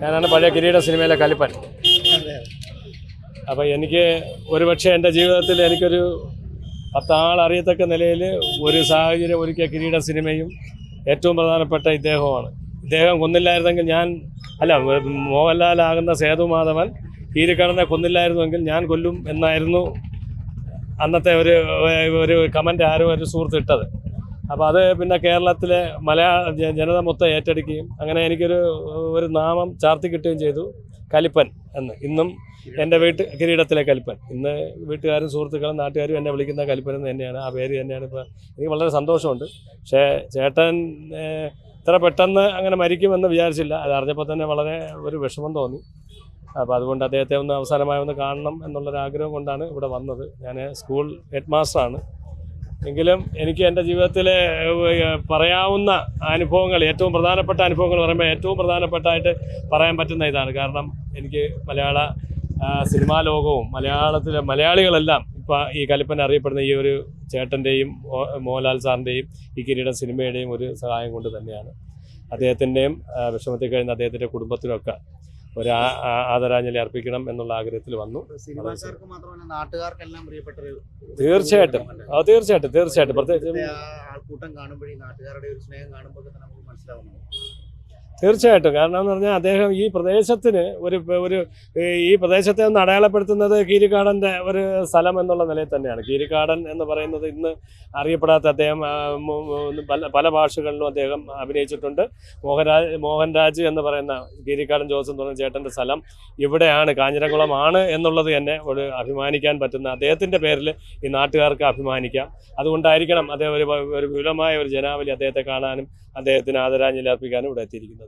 ഞാനാണ് പഴയ കിരീട സിനിമയിലെ കലിപ്പൻ. അപ്പോൾ എനിക്ക് ഒരുപക്ഷെ എന്റെ ജീവിതത്തിൽ എനിക്കൊരു പത്താൾ അറിയത്തക്ക നിലയിൽ ഒരു സാഹചര്യം ഒരുക്കിയ കിരീട സിനിമയും ഏറ്റവും പ്രധാനപ്പെട്ട ഇദ്ദേഹമാണ് ഇദ്ദേഹം കൊന്നില്ലായിരുന്നെങ്കിൽ ഞാൻ അല്ല മോഹൻലാലാകുന്ന സേതുമാധവൻ കീരിക്കടനെ കൊന്നില്ലായിരുന്നുവെങ്കിൽ ഞാൻ കൊല്ലും എന്നായിരുന്നു അന്നത്തെ ഒരു ഒരു കമന്റ് ആരും ഒരു സുഹൃത്ത് ഇട്ടത്. അപ്പോൾ അത് പിന്നെ കേരളത്തിലെ മലയാള ജനത മൊത്തം ഏറ്റെടുക്കുകയും അങ്ങനെ എനിക്കൊരു ഒരു നാമം ചാർത്തി കിട്ടുകയും ചെയ്തു. കലിപ്പൻ എന്ന്. ഇന്നും എന്റെ വീട്ട് കിരീടത്തിലെ കലിപ്പൻ. ഇന്ന് വീട്ടുകാരും സുഹൃത്തുക്കളും നാട്ടുകാരും എന്നെ വിളിക്കുന്ന കലിപ്പൻ എന്ന് തന്നെയാണ്. ആ പേര് തന്നെയാണ് ഇപ്പോൾ എനിക്ക് വളരെ സന്തോഷമുണ്ട്. പക്ഷേ ചേട്ടൻ ഇത്ര പെട്ടെന്ന് അങ്ങനെ മരിക്കുമെന്ന് വിചാരിച്ചില്ല. അത് അറിഞ്ഞപ്പോൾ തന്നെ വളരെ ഒരു വിഷമം തോന്നി. അപ്പോൾ അതുകൊണ്ട് അദ്ദേഹത്തെ ഒന്ന് അവസാനമായി ഒന്ന് കാണണം എന്നുള്ളൊരു ആഗ്രഹം കൊണ്ടാണ് ഇവിടെ വന്നത്. ഞാൻ സ്കൂൾ ഹെഡ് മാസ്റ്ററാണ് എങ്കിലും എനിക്ക് എന്റെ ജീവിതത്തിലെ പറയാവുന്ന അനുഭവങ്ങൾ ഏറ്റവും പ്രധാനപ്പെട്ട അനുഭവങ്ങൾ പറയുമ്പോൾ ഏറ്റവും പ്രധാനപ്പെട്ടായിട്ട് പറയാൻ പറ്റുന്ന ഇതാണ്. കാരണം എനിക്ക് മലയാള സിനിമാ ലോകവും മലയാളത്തിലെ മലയാളികളെല്ലാം ഇപ്പം ഈ കലിപ്പൻ അറിയപ്പെടുന്ന ഈ ഒരു ചേട്ടന്റെയും മോഹൻലാൽ സാറിന്റെയും ഈ കിരീട സിനിമയുടെയും ഒരു സഹായം കൊണ്ട് തന്നെയാണ്. അദ്ദേഹത്തിന്റെയും വിഷമത്തിൽ കഴിയുന്ന അദ്ദേഹത്തിന്റെ കുടുംബത്തിനൊക്കെ ഒരു ആദരാഞ്ജലി അർപ്പിക്കണം എന്നുള്ള ആഗ്രഹത്തിൽ വന്നു. തീർച്ചയായിട്ടും. ആ, തീർച്ചയായിട്ടും തീർച്ചയായിട്ടും. പ്രത്യേകിച്ച് ആൾക്കൂട്ടം കാണുമ്പോഴേ നാട്ടുകാരുടെ ഒരു സ്നേഹം കാണുമ്പോൾ നമുക്ക് മനസ്സിലാവുന്നു തീർച്ചയായിട്ടും. കാരണം എന്ന് പറഞ്ഞാൽ അദ്ദേഹം ഈ പ്രദേശത്തിന് ഒരു ഒരു ഈ പ്രദേശത്തെ ഒന്ന് അടയാളപ്പെടുത്തുന്നത് കീരിക്കാടന്റെ ഒരു സ്ഥലം എന്നുള്ള നിലയിൽ തന്നെയാണ്. കീരിക്കാടൻ എന്ന് പറയുന്നത് ഇന്ന് അറിയപ്പെടാത്ത അദ്ദേഹം പല പല ഭാഷകളിലും അദ്ദേഹം അഭിനയിച്ചിട്ടുണ്ട്. മോഹൻരാജ് മോഹൻരാജ് എന്ന് പറയുന്ന കീരിക്കാടൻ ജോസ് എന്ന് പറയുന്ന ചേട്ടന്റെ സ്ഥലം ഇവിടെയാണ് കാഞ്ഞിരംകുളമാണ് എന്നുള്ളത് തന്നെ ഒരു അഭിമാനിക്കാൻ പറ്റുന്ന അദ്ദേഹത്തിന്റെ പേരിൽ ഈ നാട്ടുകാർക്ക് അഭിമാനിക്കാം. അതുകൊണ്ടായിരിക്കണം അദ്ദേഹം ഒരു ഒരു വിപുലമായ ഒരു ജനാവലി അദ്ദേഹത്തെ കാണാനും അദ്ദേഹത്തിന് ആദരാഞ്ജലി അർപ്പിക്കാനും ഇവിടെ എത്തിയിരിക്കുന്നത്.